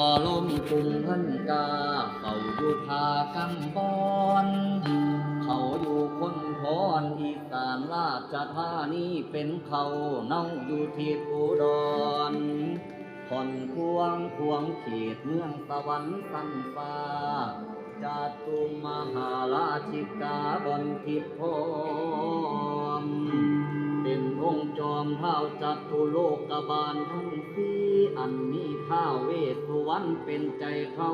่ลมกรุงพันกา เขาอยู่ทากังบอน เขาอยู่คนพรอีสานราชธานีเป็นเขาเน่าอยู่ที่อุดรผ่อนควงควงเขตเมืองสวรรค์สันฟ้าจาตุมหาราชิกาบนทิพพรเป็นองค์จอมเท้าจัตุโลกบาลทั้งสี่ อันมีท้าเวสสุวรรณเป็นใจเขา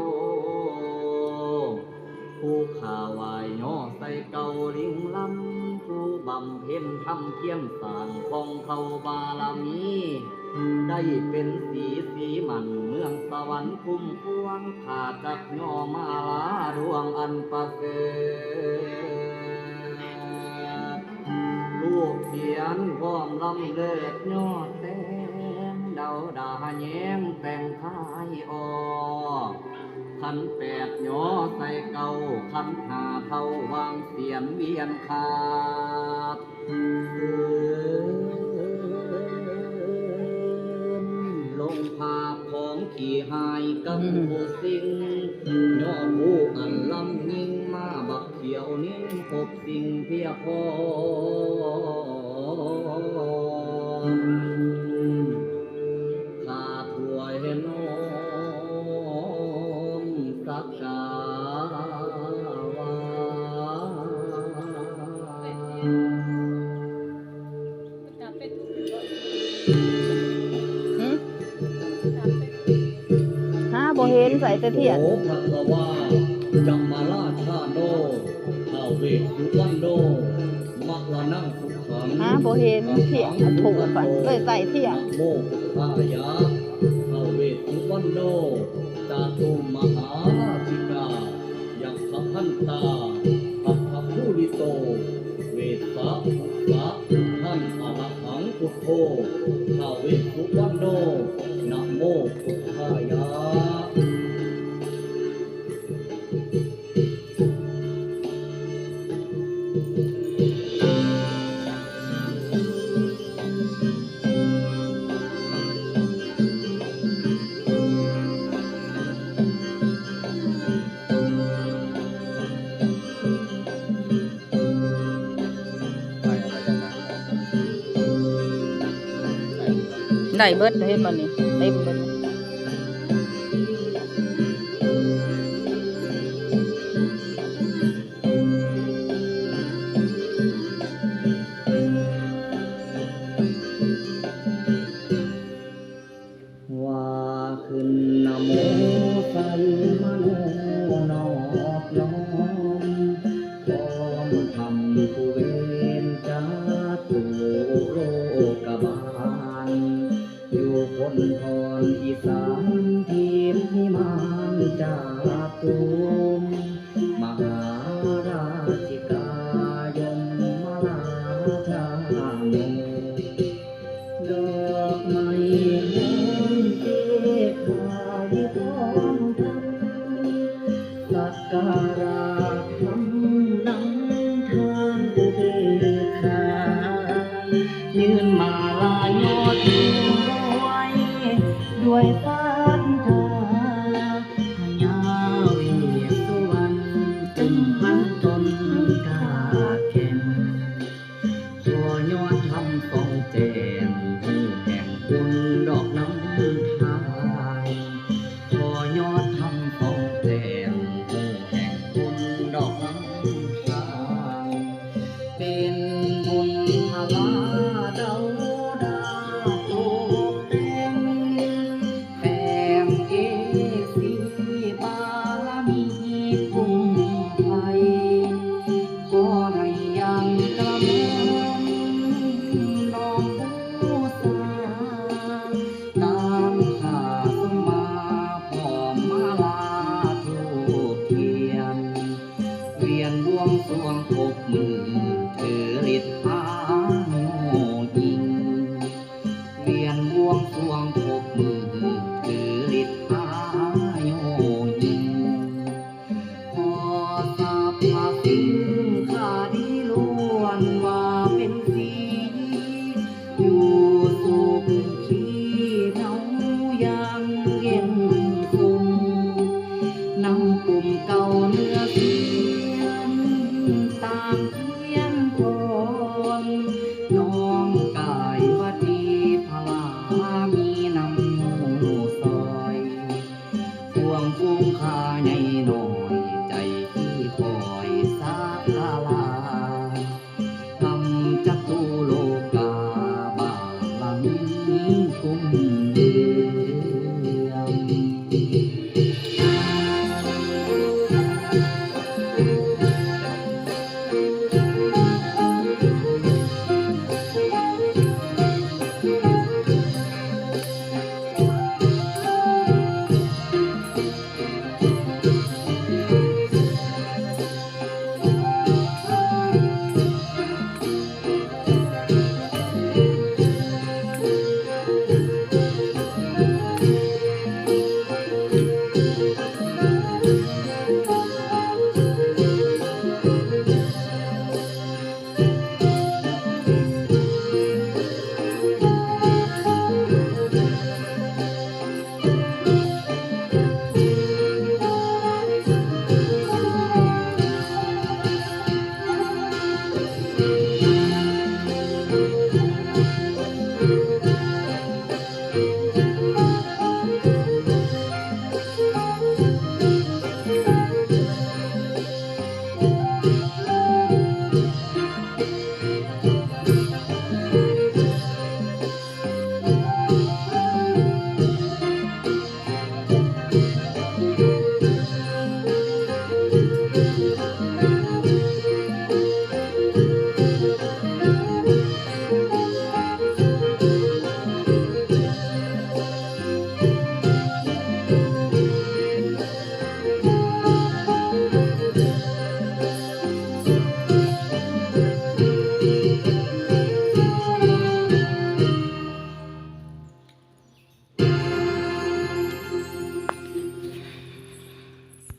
ผู้ข่าวายย่อใส่เกาลิงลำผู้บำเพ็ญทำเพียรสร้างของเขาบารมี ได้เป็นสีสีมันเมืองสวรรค์คุ้มพวงขาจักย่อมาลาดวงอันประเสริฐลูกเขียนพร้อมลำเลิศยอดแต่ เดาดาแย้มแต่งทายออกขันแปดย่อใส่เก่าขันหาเท่าวางเสียนเวียนขาดลงภาพของขี่หายกับผู้สิงย่อผู้อันลำยิ่งมาบักเขียวนิ่งพบสิ่งเพียพอ หึหาบ่เห็นใส่แต่เทียนโอภะคะวาจัมมาราชาโนท้าวเวสสุวรรณโนมัคลานังสุขังหาบ่เห็นเทียนอะถูกฝันเลยใส่เทียนนะโมพุทธายะท้าวเวสสุวรรณโนจาตุมหาราชิกายักขพันตา หังพุทโธท้าวเว ไหนเบิดเห็นมันนี่เต็มเบิดว่าขึ้นนโมสัมมาโน นพรอีสานทิพย์มานจากตูมมหาราชิกายมมาลาทาเมดอกไม้หอมเกศลายพร้อมกัสักการะทำน้ำทานอุเบกยืนมาลายอด วยฟ้าดาหยาวเหตุสวรรค์จึงวันตนกาเข็มตัวยอดทำต้องแจมแห่งคุณดอกน้ำทายตัวยอดทำต้องแจมแห่งคุณดอกน้ำทาเป็นบุญพลา องสวงภพเธอฤทธา